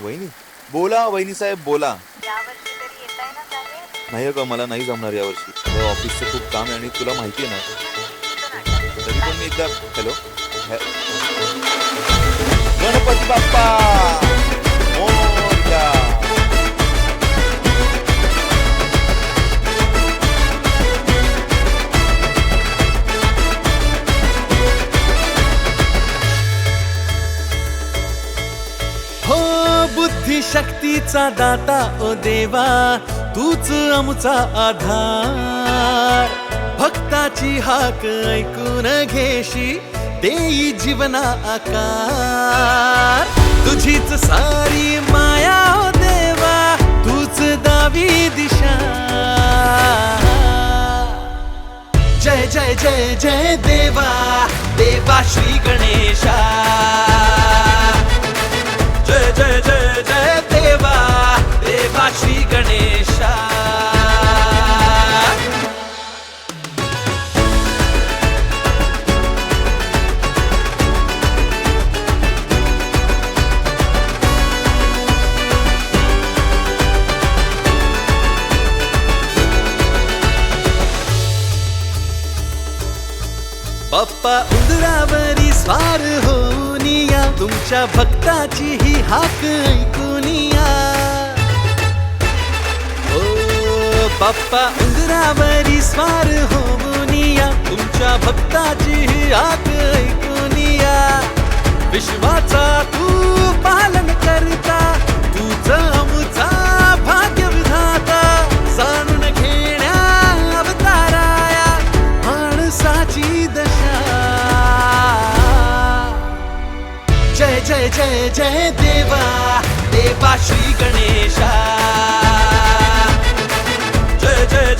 वहिनी? बोला वहिनी साहेब बोला. यावर्षी तरी येत आहे? ना साहेब नाही अगं मला नाही जमणार यावर्षी. अगं ऑफिसचं खूप काम आहे आणि तुला माहिती आहे ना. तरी पण मी एकदा हॅलो? हॅ- गणपती बाप्पा! बुद्धी शक्तीचा दाता ओ देवा तूच आमचा आधार. भक्ताची हाक ऐकून घेशी देई जीवना आकार. तुझीच सारी माया ओ देवा तूच दावी दिशा. जय जय जय जय देवा देवा श्री गणेश. बाप्पा उंदरावरी स्वार होनिया तुमच्या भक्ताची ही हाक ऐकूनिया. ओ बाप्पा उंदरावरी स्वार होनिया तुमच्या भक्ताची ही हाक ऐकूनिया. जय जय जय जय देवा देवा श्री गणेशा जय जय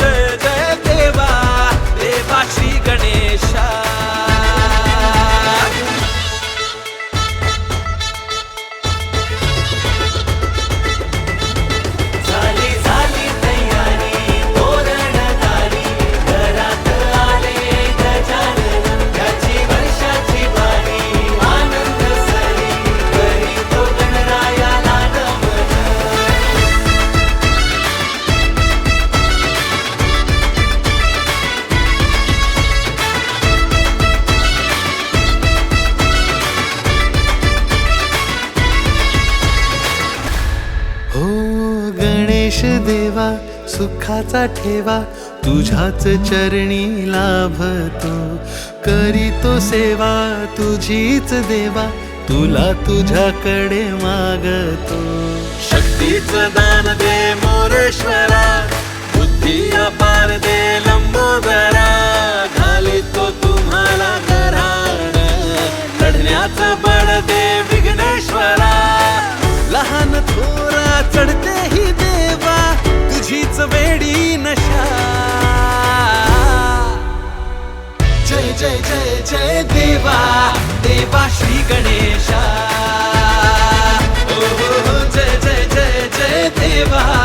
सुखाचा ठेवा तुझ्याच चरणी लाभतो. करीतो सेवा तुझीच देवा तुला तुझ्याकडे मागतो. शक्तीच दान दे मोरेश्वरा बुद्धी अपार दे लंबोदरा. घालितो तुम्हाला घराण लढण्याचं बळ दे विघ्नेश्वरा. लहान थोरा चढते वेडी नशा। जय जय जय जय देवा देवा श्री गणेशा। ओ हो जय जय जय जय देवा।